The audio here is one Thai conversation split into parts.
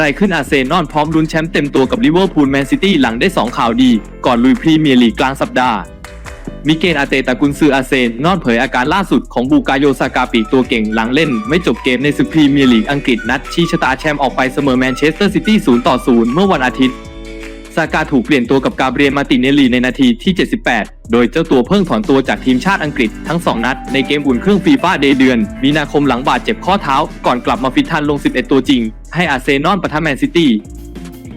อะไรขึ้นอาเซนอนพร้อมลุ้นแชมป์เต็มตัวกับลิเวอร์พูลแมนซิตี้หลังได้ 2 ข่าวดี ก่อนลุยพรีเมียร์ลีกกลางสัปดาห์ มิเกลอาเตตากุนซืออาเซนนอนเผยอาการล่าสุดของบูกาโยซากาปีตัวเก่งหลังเล่น ไม่จบเกมในศึกพรีเมียร์ลีกอังกฤษนัดชี้ชะตาแชมป์ออกไปเสมอแมนเชสเตอร์ซิตี้ 0 ต่อ 0 เมื่อวันอาทิตย์ ซากาถูกเปลี่ยนตัวกับกาเบรียลมาติเนลลีในนาทีที่ 78 โดยเจ้าตัวเพิ่งถอนตัวจากทีมชาติอังกฤษทั้ง 2 นัด ในเกมอุ่นเครื่องฟีฟ่าเดย์เดือน มีนาคมหลังบาดเจ็บข้อเท้า ก่อนกลับมาฟิตทันลง 11 ตัวจริง ให้อาร์เซนอลปะทะแมนซิตี้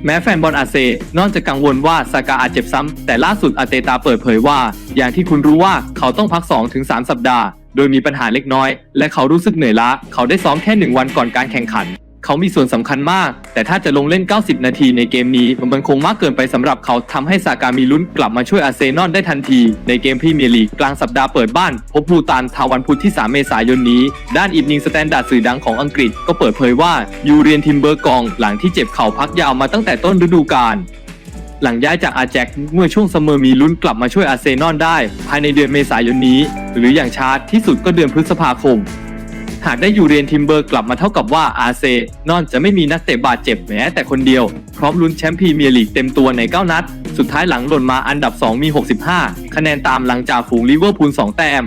แม้แฟนบอลอาร์เซนอลจะกังวลว่าซากาอาจเจ็บซ้ำ แต่ล่าสุดอาร์เตตาเปิดเผยว่า อย่างที่คุณรู้ว่าเขาต้องพัก 2-3 สัปดาห์ โดยมีปัญหาเล็กน้อย และเขารู้สึกเหนื่อยล้า เขาได้ซ้อมแค่1วันก่อนการแข่งขัน เขามีส่วนสำคัญมาก แต่ถ้าจะลงเล่น 90 นาทีในเกมนี้ มันคงมากเกินไปสำหรับเขาทำให้ซากามีลุ้นกลับมาช่วยอาร์เซนอลได้ทันที ในเกมพรีเมียร์ลีกกลางสัปดาห์เปิดบ้าน พบบูตานทาวันพุธที่ 3 เมษายนนี้ ด้านอีฟนิงสแตนดาร์ดสื่อดังของอังกฤษ ก็เปิดเผยว่ายูเรียนทิมเบอร์กองหลังที่เจ็บเข่าพักยาวมาตั้งแต่ต้นฤดูกาลหลังย้ายจากอาแจ็คเมื่อช่วงซัมเมอร์มีลุ้นกลับมาช่วยอาร์เซนอลได้ ภายในเดือนเมษายนนี้ หรืออย่างช้าที่สุดก็เดือนพฤษภาคม หากได้ยูเรียนทิมเบอร์กลับมาเท่ากับว่าอาร์เซนอลจะไม่มีนักเตะบาดเจ็บแม้แต่คนเดียว พร้อมลุ้นแชมป์พรีเมียร์ลีกเต็มตัวใน 9 นัด สุดท้ายหลังหล่นมาอันดับ 2 มี 65 คะแนนตามหลังจากฝูงลิเวอร์พูล 2 แต้ม